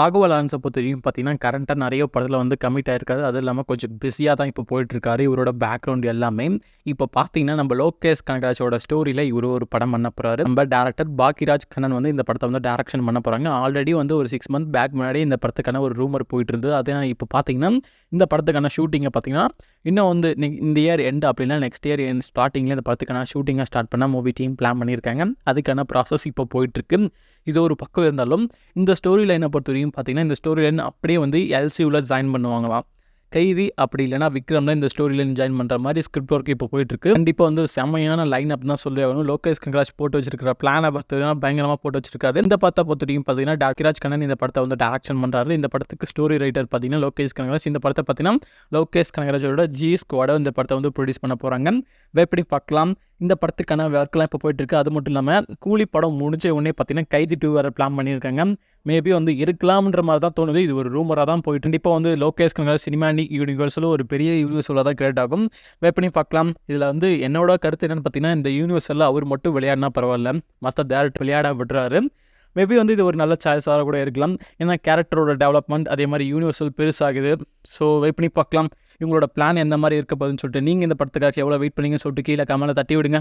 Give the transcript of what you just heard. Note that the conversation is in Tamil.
ராகவா லாரன்ஸை பொறுத்த வரைக்கும் பார்த்தீங்கன்னா கரண்ட்டாக நிறைய படத்தில் வந்து கமிட் ஆகிருக்காரு அது இல்லாமல் கொஞ்சம் பிஸியாக தான் இப்போ போயிட்டுருக்காரு. இவரோட பேக்ரவுண்ட் எல்லாமே. இப்போ பார்த்தீங்கன்னா நம்ம லோகேஷ் கனகராஜோட ஸ்டோரியில் இவர் ஒரு படம் பண்ண போகிறாரு நம்ம டேரக்டர் பாக்கிராஜ் கண்ணன் வந்து இந்த படத்தை வந்து டேரக்ஷன் பண்ண போகிறாங்க ஆல்ரெடி வந்து ஒரு சிக்ஸ் மந்த் பேக் முன்னாடி இந்த படத்துக்கான ஒரு ரூமர் போயிட்டு இருந்தது அதே இப்போ பார்த்தீங்கன்னா இந்த படத்துக்கான ஷூட்டிங்கை பார்த்தீங்கன்னா இன்னும் வந்து இந்த இயர் எண்ட் அப்படின்னா நெக்ஸ்ட் இயர் ஸ்டார்டிங்கில் இந்த படத்துக்கான ஷூட்டிங்காக ஸ்டார்ட் பண்ண மூவி டீம் பிளான் பண்ணியிருக்காங்க. அதுக்கான ப்ராசஸ் இப்போ போயிட்டுருக்கு. இது ஒரு பக்கம் இருந்தாலும் இந்த ஸ்டோரியில் என்ன பொறுத்த வரைக்கும் பார்த்தீங்கன்னா இந்த ஸ்டோரி லைன் அப்படியே வந்து எல்சியூவில் ஜாயின் பண்ணுவாங்களாம். கைதி அப்படி இல்லைனா விக்ரம்ல இந்த ஸ்டோரி ஜாயின் பண்ணுற மாதிரி ஸ்கிரிப்ட் ஒர்க் இப்போ போயிட்டுருக்கு. கண்டிப்பாக வந்து செம்மையான லைன் அப் தான் சொல்லி ஆகணும். லோகேஷ் கங்கராஜ் போட்டு வச்சிருக்கிற பிளானை பொறுத்த பயங்கரமாக போட்டு வச்சிருக்காரு. இந்த படத்தை பொறுத்தவரைக்கும் பார்த்தீங்கன்னா பார்த்தீங்கன்னா டாக்கிராஜ் கண்ணன் இந்த படத்தை வந்து டேரக்ஷன் பண்ணுறாரு இந்த படத்துக்கு ஸ்டோரி ரைட்டர் பார்த்தீங்கன்னா லோகேஷ் கங்கராஜ். இந்த படத்தை பார்த்தீங்கன்னா லோகேஷ் கங்கராஜோட ஜி ஸ்குவாடை இந்த படத்தை வந்து ப்ரொடியூஸ் பண்ண போகிறாங்க எப்படி பார்க்கலாம். இந்த படத்துக்கான ஒர்க்லாம் இப்போ போயிட்டு இருக்கு அது மட்டும் இல்லாமல் கூலி படம் முடிஞ்ச உடனே பார்த்தீங்கன்னா கைதி டூ வேறு பிளான் பண்ணியிருக்காங்க. மேபி வந்து இருக்கலாம்ன்ற மாதிரி தான் தோணுது. இது ஒரு ரூமராக தான் போயிட்டு கண்டிப்பாக வந்து லோகேஷ் கங்கா சினிமானிக் யூனிவர்ஸில் ஒரு பெரிய யூனிவர்ஸில் தான் கிரியேட் ஆகும். வெயிட் பண்ணி பார்க்கலாம் இதில் வந்து என்னோட கருத்து என்னென்னு பார்த்தீங்கன்னா இந்த யூனிவர்ஸில் அவர் மட்டும் விளையாடினா பரவாயில்ல. மற்ற டேரக்ட் விளையாட விடுறாரு மேபி வந்து இது ஒரு நல்ல சாய்ஸாக கூட இருக்கலாம். ஏன்னா கேரக்டரோட டெவலப்மெண்ட் அதே மாதிரி யூனிவர்சல் பெருசாகுது. ஸோ வெயிட் பண்ணி பார்க்கலாம் இவங்களோட பிளான் எந்த மாதிரி இருக்க போகுதுன்னு சொல்லிட்டு நீங்கள் இந்த படத்துக்காக எவ்வளோ வெயிட் பண்ணீங்கன்னு சொல்லிட்டு கீழே கமெண்ட்டில் தட்டி விடுங்க.